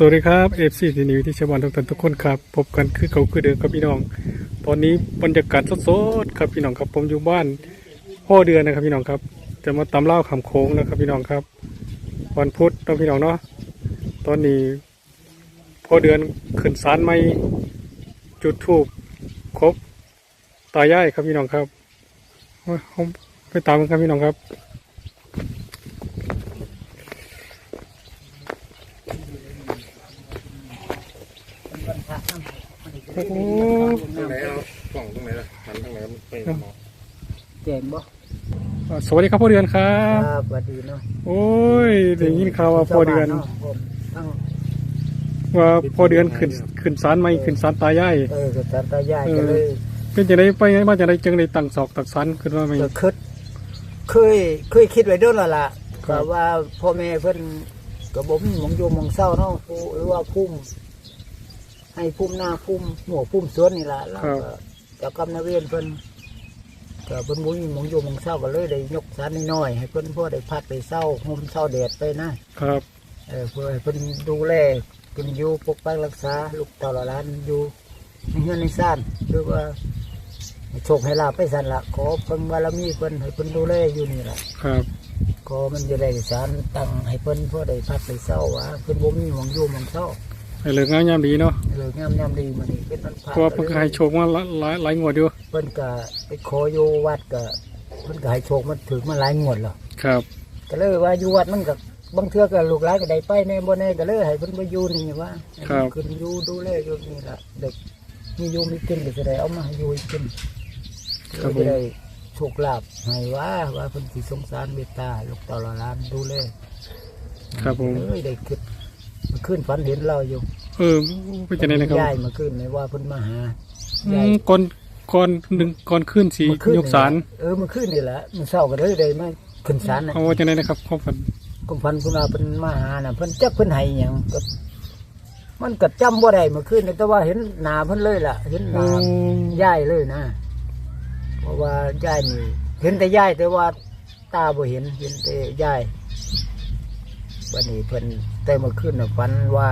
สวัสดีครับเอฟซีทีนิวที่ชาวบ้านทุกท่านทุกคนครับพบกันคือเขาคือเดิมครับพี่น้อง ตอนนี้บรรยากาศสดๆครับพี่น้องครับผมอยู่บ้านพ่อเดือนนะครับพี่น้องครับ จะมาตำเล่าคำโค้งนะครับพี่น้องครับ วันพุธเนาะพี่น้องเนาะตอนนี้พ่อเดือนขึ้นศาลไม่จุดทูบครบตายายครับพี่น้องครับผมไปตามกันครับพี่น้องครับ โอ้โหตรงไหนเอากล่องตรงไหนล่ะหันตรงไหนมันไปมองแจ้งบ่อ่าสวัสดีครับพ่อเดือนครัครับบสวัสดีเนาะโอ้ยได้ยินข่าวว่าพ่อเดือนชาวบ้าาะผมทั้งว่าพ่อเดือนขึ้นขึ้นศาลไม่ขึ้นศาลตายายเออกับตาตายายเออก็เลยเป็นจังไดไปไงมาจังไดจังไดตั้งศอกตักศาลขึ้นว่าไม่ก็คิดเคยเคยคิดไว้เด้วยแล้วล่ะครับแต่ว่าพ่อแม่เพิ่นก็บ่มีหมองอยู่หมองเศร้าเนาะผู้หรือว่าพุ่ม ให้พุ่มหน้าพุ่มหัวพุ่มสวนนี่ล่ะแล้วก็เจ้ากรรมนายเวรเพิ่นก็เพิ่นบ่มีหมองอยู่หมองเศร้าก็เลยได้ยกศาลน้อยๆให้เพิ่นพอได้พักได้เศร้าห่มเศร้าแดดไปนะครับเออเพื่อให้เพิ่นดูแลเพิ่นอยู่ปกปักรักษาลูกเต่าละล้านอยู่ในเฮือนในซ่านหรือว่าให้โชคให้ลาภไปสั่นละขอเพิ่นบารมีเพิ่นให้เพิ่นดูแลอยู่นี่ล่ะครับขอมันจะได้สารตั้งให้เพิ่นเพื่อได้พักได้เศร้าว่าเพิ่นบ่มีหวังอยู่หวังเศร้าให้เลิกงานยามดีเนาะ เอองามยามดีมื้อนี้เป็นวันพระเพราะว่าเพิ่นก็ให้โชคมาหลายหลายหลายงวดอยู่เพิ่นก็ไปขออยู่วัดก็เพิ่นก็ให้โชคมันถึงมาหลายงวดแล้วครับก็เลยว่าอยู่วัดมันก็บางเทื่อก็ลูกหลานก็ได้ไปแน่บ่แน่ก็เลยให้เพิ่นไปอยู่นี่ว่าให้เพิ่นขึ้นอยู่ดูแลอยู่นี่ล่ะเด็กมีอยู่มีกินก็จะได้เอามาให้อยู่ให้กินครับผมก็จะได้โชคลาภให้ว่าว่าเพิ่นสิสงสารเมตตาลูกเต่าละล้านดูแล ครับผม เอ้ยได้คิดเมื่อคืนฝันเห็นเราอยู่ เออเป็นจังไดนะครับยายเมื่อคืนไม่ว่าเพิ่นมาหาอืยายมก่อนก่อนหนึ่งก่อนขึ้นสีเมื่อคืนยกศาลเออเมื่อคืนนี่แหละมันเศร้าก็เลยได้มาขึ้นศาลน่ะเอาว่าจังไดนะครับข้อฝันกุมพันธ์พุ่นว่าเพิ่นมาหาน่ะเพิ่นจักเพิ่นให้หยังก็มันก็จำบ่ได้เมื่อคืนนี่แต่ว่าเห็นหน้าเพิ่นเลยล่ะ เห็นหโอ้น้ายายเลยนะ เพราะว่ายายนี่เห็นแต่ยายแต่ว่าตาบ่เห็นเห็นแต่ยายวันนี้เพิ่นแต่เมื่อคืนน่ะฝันว่า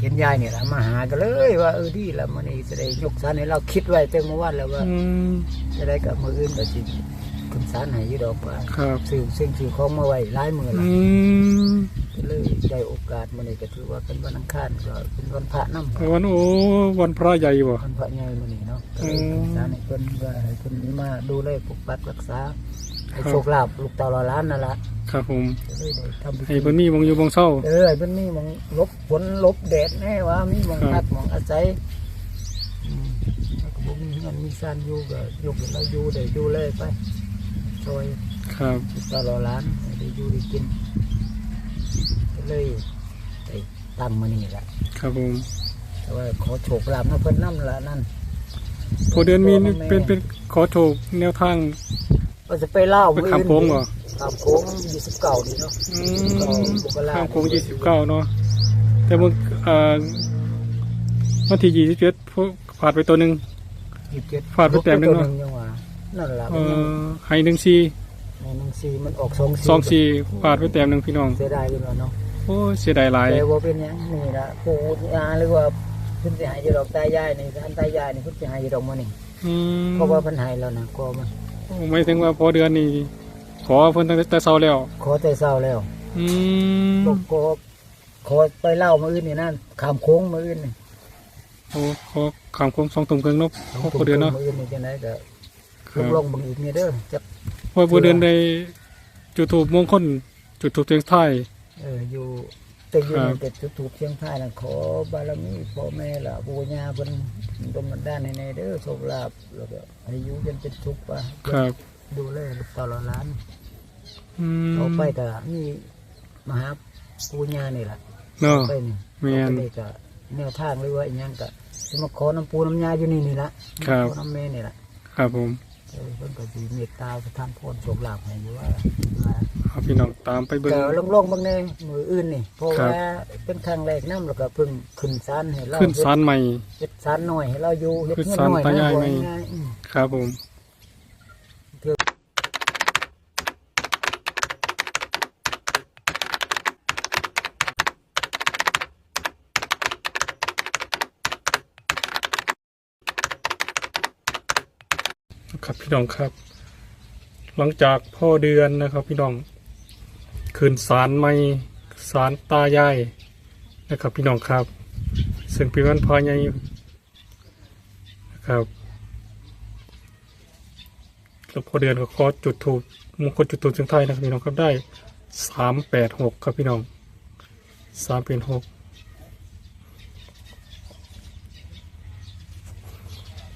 เห็นยายนี่ล่ะมาหาก็เลยว่าเออดีแล้วมื้อนี้จะได้ยกศาลให้เราคิดไว้แต่เมื่อวานแล้วว่าอืมจะได้กับมื้ออื่นก็สิขึ้นศาลให้อยู่ดอกว่าครับซื้อสิ่งซื้อของมาไว้หลายมื้ออืละมก็เลยได้โอกาสมื้อนี้ก็ถือว่าเป็นวันอังคารก็เป็นวันพระนำวันโอ้วันพระใหญ่บ่วันพระใหญ่มื้อนี้เนาะก็เลยขึ้นศาลให้เพิ่นว่าให้เพิ่นมาดูแลปกปักรักษา ให้โชคลาภลูกเต่าละล้านนั่นล่ะครับผมก็เลยได้ทำพิให้ธีเพิ่นมีวงอยู่วงเศร้า เออไอ้เพิ่นมีหมองหลบฝนหลบแดดแน่ว่ามีหมองครัพับกหมองอาศัยอืมแล้วก็บ่มีเงินมีซ่านอยู่ก็ยกให้เราอยู่ได้ดูแลไปช่วยครับตลอดร้านให้ได้อยู่ได้กินก็เลยได้ตั้งมานี่แหละครับผมแต่ว่าขอโชคลาภนะเพิ่นน้ำละนั่นพอเดือนมีนี่เป็นเป็นขอโชคแนวทาง ก็จะไปเล่าไปขามโค้งเหรอขามโค้งยี่สิบเก้านี่เนาะอืก็มบุกลาข้ามโค้งยี่สิบเก้าเนาะแต่มึงเอ่อวันที่ยี่สิบเจ็ดพวกผ่านไปตัวหนึ่งยี่สิบเจ็ดฟาดไปแต้มหนึ่งเนอะยังว่านั่นแหละเอ่อไฮหนึ่งสี่ในหนังซีมันออกสองซีสองสี่ผ่านไปแต้มหนึ่งพี่น้องเสียดายกันว่าเนาะโอ้ยเสียดายหลายแต่ว่าเป็นหยังนี่ละปู่ยาหรือว่าเพิ่นสิใหายอยู่ดอกตายายนี่ท่านตายายนี่เพิ่นสิใหายอยู่ดอกมื้อนี่อืมเพราะว่าเพิ่นใหายแล้วนะก็มัน ไม่ถึงว่าพอเดือนนี้ขอเพิ่นตั้งแต่เช้าแล้ว ขอแต่เศร้าแล้วอืมบอกก็ขอไปเล่ามาอื่นนี่นั่นขามโค้งมาอื่นนี่โอ้ขอข้ามโค้งสองตุ่มครึ่งเนาะพอพอเดือนเนาะมาอื่นนี่จังไดก็ครัลบงลงๆบางอีกนี่เด้อจะพอพอเดือนได้จุดถูกมงคลจุดถูกเตียงไทายเอออยู่ แต่อยู่ครับในแต่จุดถูกเชียงท้ายน่ะขอบารมีพ่อแม่ล่ะปู่ย่าเพิ่นดลบันดาลให้แน่เด้อโชคลาภแล้วก็อายุยันเป็นทุกข์ว่าครับ ดูแลลูกตลอดล้านอืมเอาไปก็มีมหาปูญานี่แหละเนาะ ไปนี่แม่นเอาไปนี่ก็แนวทางหรือว่าอีหยังก็สิมาขอน้ำปูน้ำยาอยู่นี่นี่ละครับ ขอน้ำเมนี่แหละครับผม เออเพิ่นก็สิเมตตาประทานพรโชคลาภให้อยู่ว่าว่าเอาพี่น้องตามไปเบิ่ง ก็ลงๆบางแน่มืออื่นนี่เพราะครับ ว่าเป็นครั้งแรกนํแล้วก็เพิ่งขึ้นศาลให้เราขึ้นศาลใหม่ เฮ็ดศาลน้อยให้เราอยู่เฮ็ดขึ้นเงินศาลน้อยตายายนะไหม ง่ายๆอืมครับผม ครับพี่น้องครับ หลังจากพ่อเดือนนะครับ พี่น้องคืนสารไม่สารตายายนะครับ พี่น้องครับ ซึ่งเป็นวันพอใหญ่นะครับแล้วพอเดือนก็ขอจุดถูกมงคลจุดถูกเสียงไทยนะครับพี่น้องครับได้สามแปดหกครับพี่น้องสามเป็นหก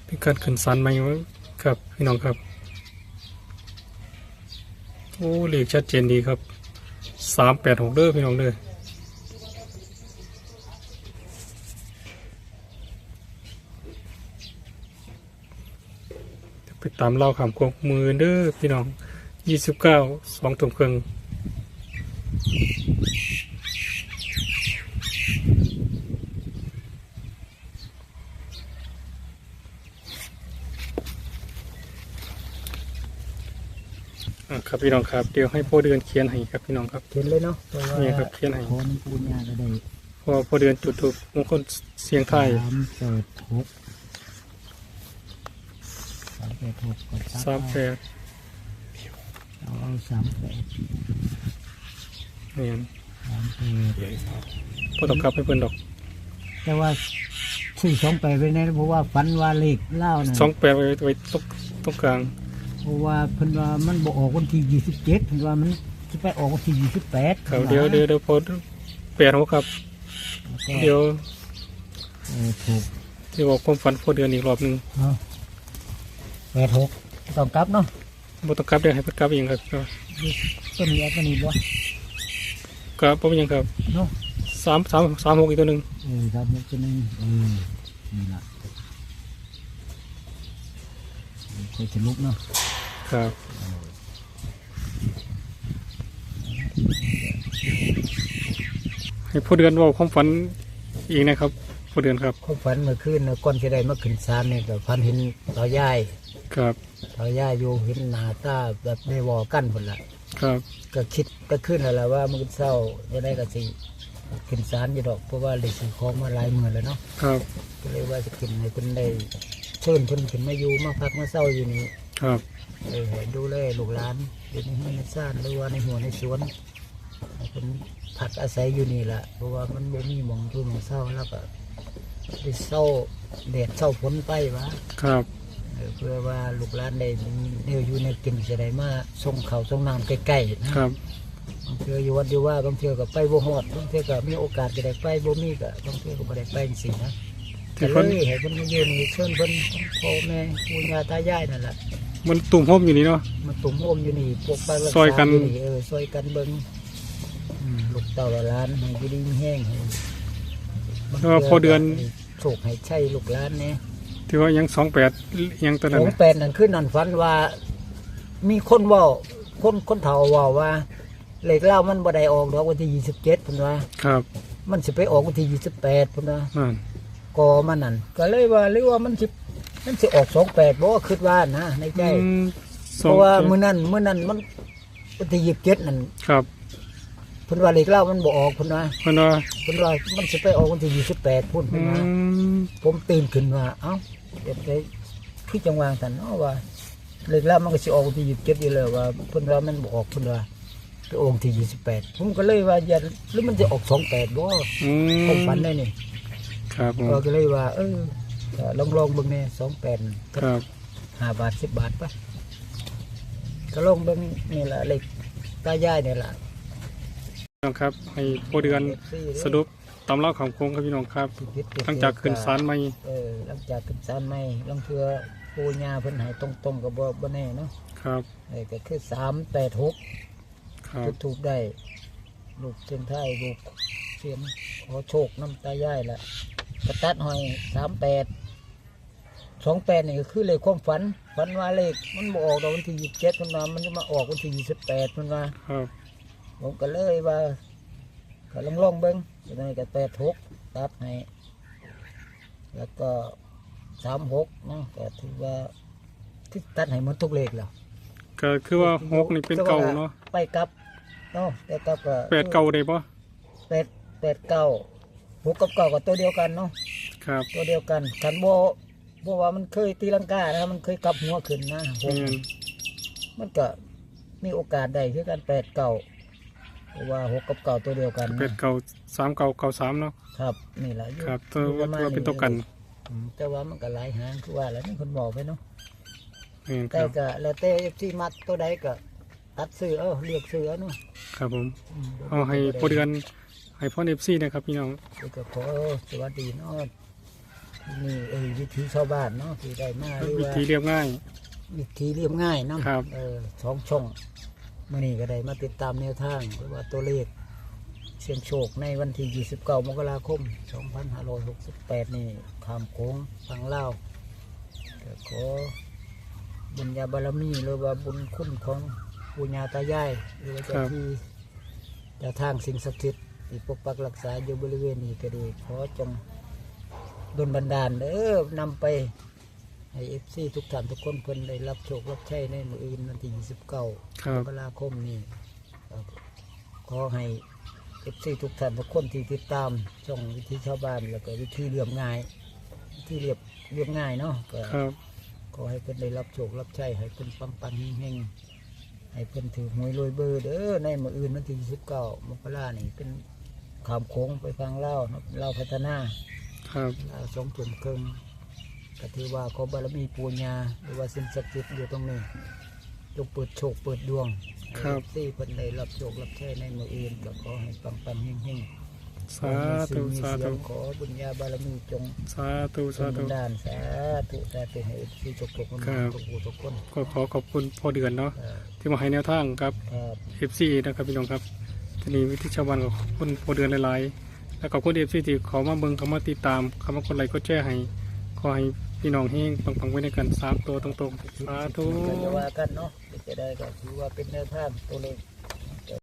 เป็นการขึ้นสารใหม่ ครับพี่น้องครับ โอ้เลขชัดเจนดีครับสามแปดหกเด้อพี่น้องเด้อเดี๋ยวไปตามเล่าขำกวงมือเด้อพี่น้องยี่สิบเก้าสองถุงเครื่อง อะครับพี่น้องครับ เดี๋ยวให้พ่อเดือนเขียนให้ครับพี่น้องครับเห็นเลยเนาะเพราะว่านี่ครับเขียนให้ขอน้ำปูญาก็ได้เพอพ่อเดือนจุดถูกมงคลเสียงไทายสามแปดหกสามแปดหกก็สามแปดเอาเอาสามแปดเนี่ยสามแปดพ่อต้องกลับให้เพิ่นดอกแต่ว่าซื้อสองแปดไปในเพราะว่าฝันว่าเลขเล่านะสองแปดไว้ไว้ตรงตรงกลาง เพราะว่าเพิ่นว่ามันบอกออกวันที่ยี่สิบเจ็ดเพิ่นว่ามันจะไปออกวันที่ยี่สิบแปดครับเดี๋ยวเดี๋ยวเดี๋ยวพอแปดหกครับ เดี๋ยวเออถูกเดี๋ยวบอกความฝันพ่อเดือนอีกรอบหนึ่งเนาะแปดหกต้องกลับเนาะบ่ต้องกลับเดี๋ยวให้เพิ่นกลับเองครับก็ต้นนี้อันนี้บ่กลับบ่เป็นหยังครับเนาะสามสามสามหกอีกตัวหนึ่งเออครับมันจะนึงเออนี่ล่ะค่อยจะลุกเนาะ ครับให้พ่อเดือนเว่าความฝันอีกนะครับพ่อเดือนครับความฝันเมื่อคืนน่ะก่อนจะได้มาขึ้นศาลเนี่ยก็ฝันเห็นต่อยายครับต่อยายอยู่เห็นหน้าตาแบบในวอกั้นพุ่นละครับ ก็คิดก็ขึ้นแล้วล่ะว่ามื้อเช้าจะได้ก็สิขึ้นศาลอยู่ดอกเพราะว่าได้ซื้อของมาหลายมื้อแล้วเนาะครับก็เลยว่าจะขึ้นให้เพิ่นได้เชิญเพิ่นขึ้นมาอยู่มาพักมาเศร้าอยู่นี่ ครับเออให้ดูแลลูกหลานอยู่ในห้องในซ่านหรือว่าในหัวในสวนให้เพิ่นพักอาศัยอยู่นี่ล่ะเพราะว่ามันบ่มีหมองอยู่หมองเศร้าแล้วก็ได้เศร้าแดดเศร้าฝนไปวะครับเออเพื่อว่าลูกหลานได้มีแนวอยู่ในกินจะได้มาส่งข้าวส่งน้ำใกล้ๆนะ ครับบางเทื่ออยู่วัดอยู่ว่าบางเทื่อก็ไปบ่ฮอดบางเทื่อก็มีโอกาสจะได้ไปบ่มีก็บางเทื่อก็บ่ได้ไปจังซี่นะที่ก็เพิ่นเลยให้เพิ่นมาอยู่นี่เชิญเพิ่นพ่อแม่ปู่ย่าตายายนั่นแหละ มันตุ่มห้อมอยู่นี่เนาะมาตุ่มโอมอยู่นี่พวกไปรัษาซอยกันยู่เออซอยกันเบิ่งอืมลูกเต่าละล้านให้อยู่ดีมีแห้งให้บางเพราะว่าพอเดือนโชคให้ใช่ลูกหลานเนี่ย ที่ว่ายังสองแปดยังตัวนั้นของนะแปดนั่นคือนั่นฝันว่า มีคนเว่าคนคนเฒ่าเว่าว่าเลขเล่ามันบ่ได้ออกดอกวันที่ยี่สิบเจ็ดพุ่นว่า ครับมันสิไปออกวันที่ยี่สิบแปดพุ่นว่านั่น กอมันนั่นก็เลยว่าหรือว่ามันสิ มันสิออกสองแปดบ่คิดว่านะในใจอืมสเพองราะว่าแปดมื้อนั้นมื้อนั้นมันวันที่ยี่สิบเจ็ดนั่นครับเพิ่นว่าเลขเล่ามันบ่ออกพุ่นว่าเพิ่นว่าเพิ่นว่ามันสิไปออกวันที่ยี่สิบแปดพุ่นอืพุ่นว่ามผมตื่นขึ้นว่าเอ้าเดี๋ยวไปคือจังหวะกันเนาะว่าเลขแล้วมันก็สิออกวันที่ยี่สิบเจ็ดอยู่แล้วว่าเพิ่นว่ามันบออกเพิ่นว่าไปออกวันที่ยี่สิบแปดผมก็เลยว่าอย่าหรือมันจะออกสองแปดบ่อืมผมฝันได้นี่ครับผมก็เลยว่า เออก็ ลองลองๆเบิ่งแน่สองแปดครับห้าบาทสิบบาทปะก็ลองเบิ่งนี่แหละเลขตายายนี่แหละพี่น้องครับให้พ่อเดือนสรุปตำเล่าของโค้งครับพี่น้องครับหลังจากขึ้นศาลใหม่เออหลังจากขึ้นศาลใหม่ลองเทื่อปูญาเพิ่นให้ตรงๆกับบ่บ่แน่เนาะครับเออก็คือสามแปดหกครับจุดถูกได้ลูกเชียงไทยลูกเสียงขอโชคน้ำตาย่ายละ กระตัดหอยสามแปดสองแปดนี่ก็คือเลขความฝันฝันว่าเลขมันบออกดอกวันที่ยี่สิบเจ็ดมันมามันจะมาออกวันที่ยี่สิบแปดมันมาครับผมก็เลยว่าก็ลองลองๆเบิ้งจะได้ก็แปดหกตัดให้แล้วก็สามหกเนาะก็ถือว่าที่ตัดให้หมันทุกเลขแล้วก็คือว่าหกนี่เป็นเก่าเนาะไปกลับเนาะไปกลับก็แปดเก่าได้ปะแปดแปดเก้า หกกับเก้าก็ตัวเดียวกันเนาะครับตัวเดียวกันขันโบเพราะว่ามันเคยตีลังกานะมันเคยกลับหัวขึ้นนะหกแม่นมันก็มีโอกาสได้คือกันแปดเก่าเพราะว่าหกกับเก่าตัวเดียวกันนะเป็ดเก่าสามเก่าเก่าสามเนาะครับนี่แหละอยู่ครับตัวอยู่ปว่าระมาณตัวเป็นตัวกันอืมแต่ว่ามันก็หลายหางคือว่าแล้วนี่คนบอกไปเนาะแม่นคแต่รับก็แล้วแต่ที่มัดตัวใดก็ตัดซื้อเอาเรียกซื้อเอาเนาะครับผมอืมเอาให้พอเดือน ให้พ่อเอฟซีนะครับพี่น้องเดี๋ยวก็ขอสวัสดีเนาะนี่เอ้ยวิธีชาวบ้านเนาะที่ได้มาหรือวิว่าธีเรียบง่าย วิธีเรียบง่ายเนาะครับ เออสองช่องมื่อนี้ก็ได้มาติดตามแนวทางหรือว่าตัวเลขเสียงโชคในวันที่ 29 มกราคม 2568 นี่ขามโค้งฟังเล่าวก็ขอบุญญาบารมีหรือว่าบุญคุณของปุญญาตายายหรือว่าเจ้าที่เจ้าทางสิ่งศักดิ์สิทธิ์ ที่ปกปักรักษาอยู่บริเวณนี้ก็ดีขอจงดลบันดาลเด้อนำไปให้เอฟซีทุกท่านทุกคนเพิ่นได้รับโชครับใช้ในมืออื่นวันที่29ครับ มกราคมนี้ครับขอให้เอฟซีทุกท่านทุกคนที่ติดตามช่องวิธีชาวบ้านแล้วก็วิธีเรียบง่ายวิธีเรียบเรียบง่ายเนาะก็ ครับ ขอให้เพิ่นได้รับโชครับใช้ให้เพิ่นปังปังๆเฮงๆให้เพิ่นถือหวยรวยเบอร์เด้อในมืออื่นวันที่29มกรานี่เป็น ขามโค้งไปฟังเล่าวเนาะเล่าวพัฒนาครับลาวสองถุงครึ่งก็ถือว่าขอบารมีปูญาหรือว่าสิ่งศักดิ์สิทธิ์อยู่ตรงนี้จงเปิดโชคเปิดดวงครับที่เพิ่นได้รับโชครับแค่ในมืออื่นก็ขอให้ปังปังๆเฮงๆสาธุมีสาเสียธุงขอบุญญาบารมีจงสาธุจสางธุบันดาลสาธุสาธุให้ที่จกจกมันครับทุกผู้ทุกคนก็ขอขอบคุณพ่อเดือนเนาะครับที่มาให้แนวทางครับครับเอฟซีนะครับพี่น้องครับ ทีนี้วิธีชาวบ้านก็ขอบคุณพ่อเดือนหลายๆแล้วขอบคุณเอฟซีที่ขอมาเบิงเขามาติดตามเขามาคนไลค์ก็แจ้ให้ขอให้พี่น้องเฮงปังๆไว้ในกันสามตัวตรงๆสาธุก็จะว่ากันเนาะจะได้ก็ถือว่าเป็นแนวทางตัวเลข